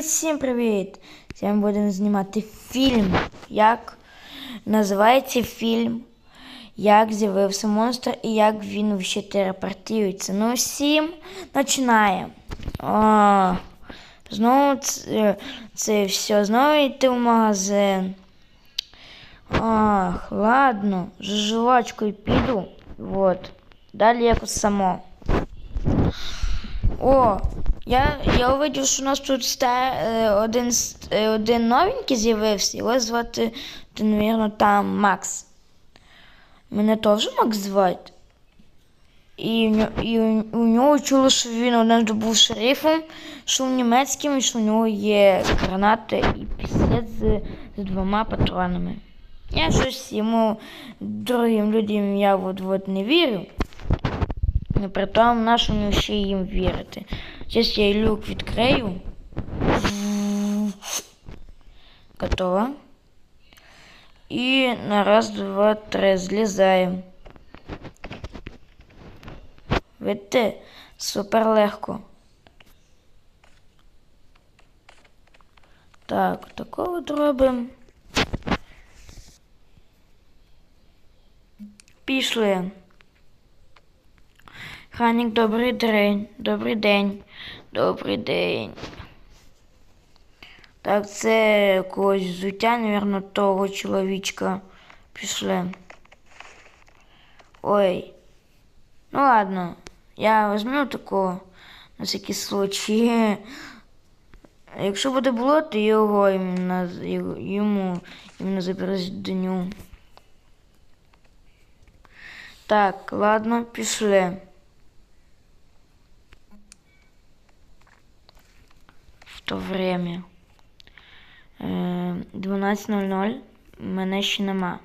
Всім привіт! Сьогодні будемо знімати фільм. Як називається фільм? Як з'явився монстр і як він ще телепортується. Ну, всім починаємо. Знову це, це все, знову йти в магазин. Ах, ладно, з жвачкою піду. Вот. Далі якось само. О, я, я увидів, що у нас тут ста, е, один, е, один новенький з'явився. Його звати, навірно, там Макс. Мене теж Макс звати. І, і у, нього чули, що він однажды був шерифом, що німецьким, і що у нього є гранати і пістолет з, з двома патронами. Я щось йому другим людям я от, от не вірю. І при тому нашому ще їм вірити. Зараз я люк відкрию. Готово. І на раз, два, три злізаємо. Видите, супер легко. Так, такого от робимо. Пішли. Ханік, добрий день. Добрий день. Добрий день. Так, це якогось взуття, напевно, того чоловічка. Пішли. Ой. Ну ладно. Я візьму такого на всякий случай. Якщо буде було, то його іменно, йому іменно заберуть дню. Так, ладно, пішли. То время. Е, 12.00. Мене ще нема.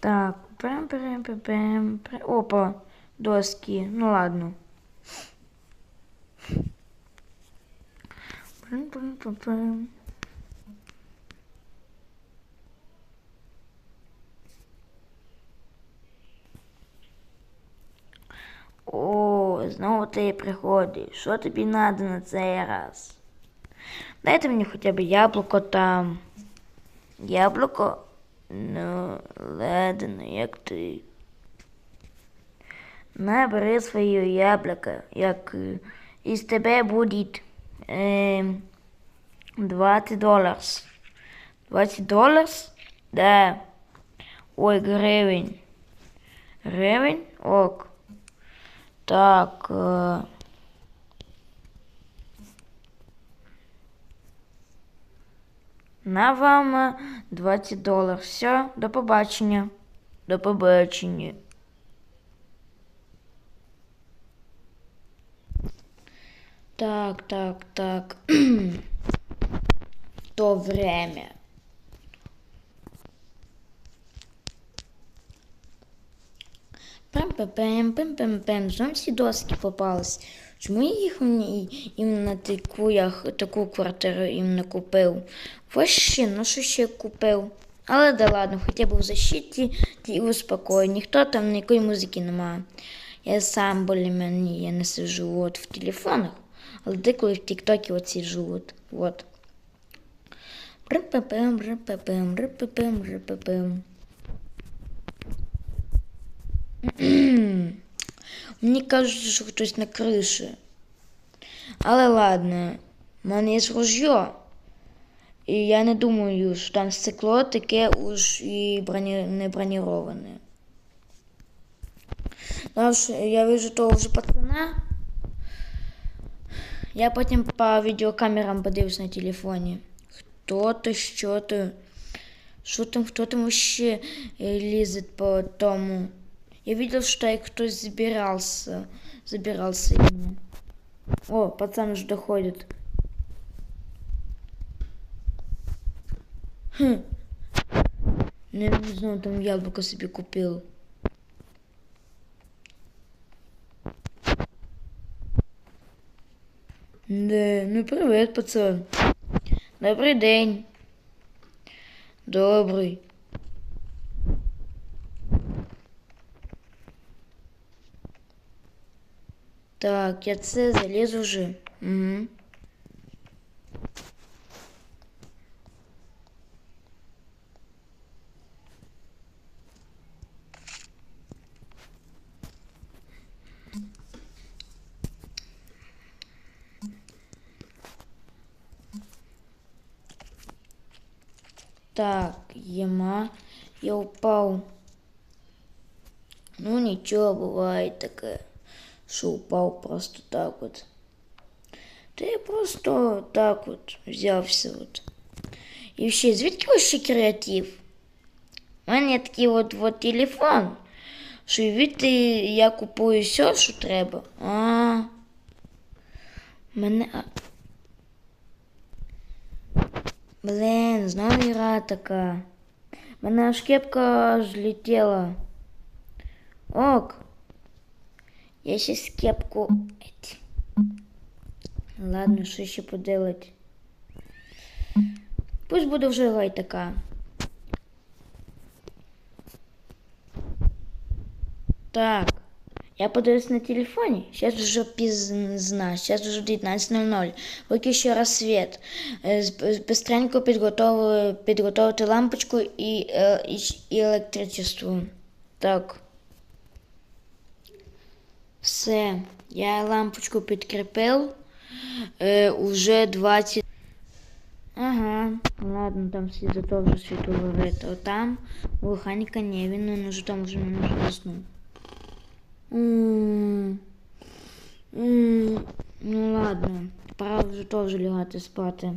Так, прям, прям, прям, прям. Опа, доски. Ну ладно. О, знову ти приходиш. Що тобі треба на цей раз? Дайте мені хоча б яблуко там. Яблуко? Ну, ладно, як ти. Набери своє яблуко, як е, із тебе буде 20 доларів. 20 доларів? Да. Ой, гривень. Гривень? Ок. Так. Е, на вам е, 20 доларів. Все, до побачення. До побачення. Так, так, так. То время. Пем-пем-пем, пем-пем-пем. Знову всі доски попались. Чому я їх мені іменно таку, я таку квартиру іменно купив? Вообще, ну що ще купив? Але да ладно, хоча б в защиті і успокою. Ніхто там ніякої музики немає. Я сам более-менее я не сижу от в телефонах, але деколи в Тіктокі от сиджу от. Ри-пе-пем, ри-пе-пем, ри-пе-пем, ри-пе-пем. Мені кажуть, що хтось на криші. Але ладно, в мене є ружьо. І я не думаю, що там стекло таке уж і броні... не броніроване. Я вижу того вже пацана. Я потім по відеокамерам подивлюсь на телефоні. Хто то, що то. Що там, хто там вообще э, лезет по тому? Я видел, что и кто забирался. Забирался именно. О, пацан уже доходит. Хм. Не, не знаю, там яблоко себе купил. Да, ну привет, пацан. Добрий день. Добрий. Так, я це заліз уже. Угу. Так, єма, я упав. Ну нічого, буває таке, що упав просто так от. Та я просто так от взявся от. І ще, звідки ось ще креатив? У мене такий от, от телефон, що відти я купую все, що треба. А. Мене. а- Блін, знову ігра така. Мене аж кепка аж летіла. Ок. Я щас кепку. Еть. Ладно, що ще поделать. Пусть буде вже гай така. Так. Я подивився на телефоні. Зараз вже пізна, зараз вже 19.00. Поки ще розсвіт. Е, з- Бистренько підготовили, підготовити лампочку і, і, і електричество. Так. Все. Я лампочку підкріпив. Е, уже 20. Ага, ладно, там світло теж світло горить. А там у механіка ні, він він уже там вже не заснув. Ну ладно, пора вже теж лягати спати.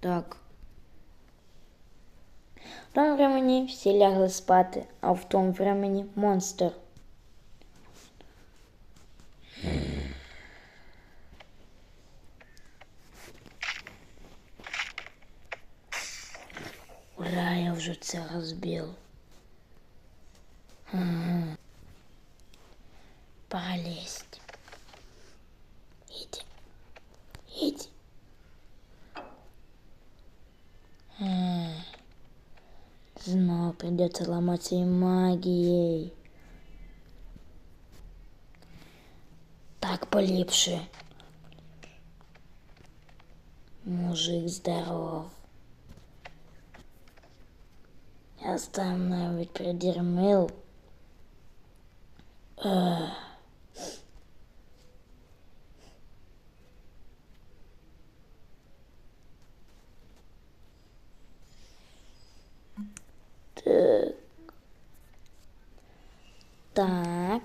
Так. В тому времені всі лягли спати, а в тому времені монстр. Ура, я вже це розбив. Ага. Пора лезть. Иди. Иди. А. Снова придется ломаться и магией. Так поліпше. Мужик здоров. Я там навіть придірмив. Ех. Так. Так.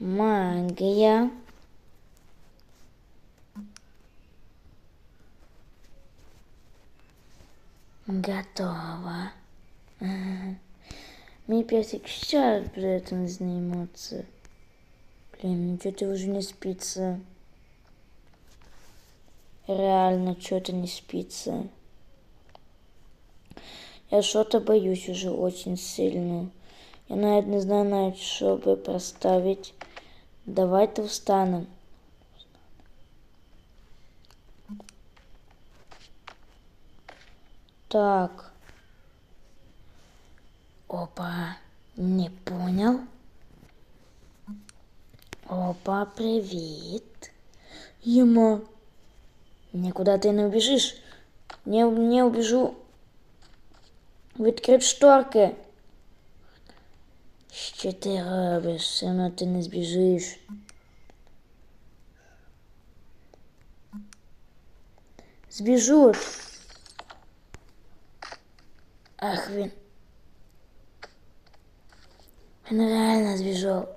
Магія. Готово. Ага. Мій песик сейчас при этом заниматься. Блин, ну что-то уже не спится. Реально, что-то не спится. Я что-то боюсь уже очень сильно. Я навіть не знаю навіть, що би проставить. Давайте встанем. Так. Опа, не понял. Опа, привіт. Ема. Нікуди ти не убіжиш. Не, не убіжу. Відкрив шторки. Що ти робиш? Все одно ти не збіжиш. Збіжу. Ах, він. Він реально збіжав.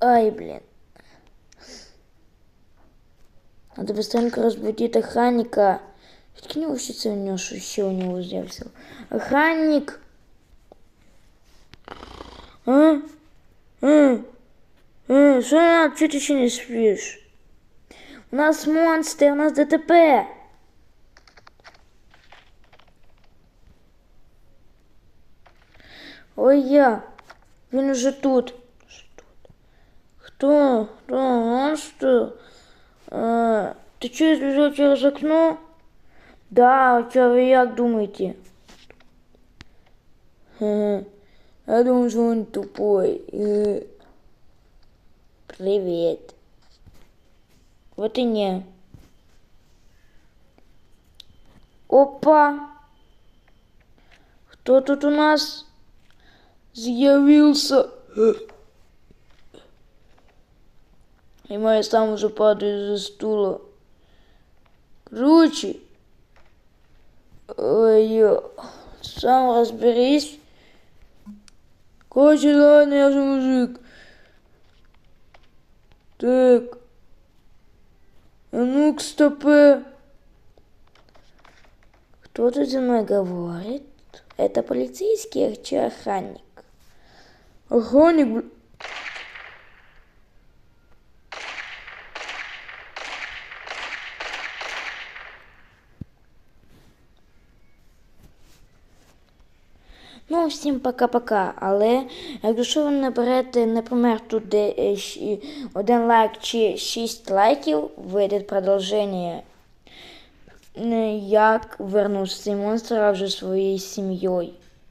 Ай, блін. Надо быстренько разбудить охранника. Откинь вообще у него, что еще у него взялся. Охранник! А? А? А? Что надо? Что ты еще не спишь? У нас монстры, у нас ДТП. Ой, я. Він уже тут. Хто? Хто? Он что? А, что, сбежал через окно? Да, что вы як думаете? Я думаю, что он тупой. Привет. Вот и не. Опа! Кто тут у нас? З'явился. И моя сам уже падаю за стула. Круче. Ой, сам разберись. Короче, ладно, я же мужик. Так. А ну-ка, стопы. Кто тут за мной говорит? Это полицейский чи охранник? Охранник, бл- Ну, всім пока-пока. Але якщо ви наберете, наприклад, тут де, е, один лайк чи 6 лайків, вийде продовження, як вернувся цей монстр а вже своєю сім'єю.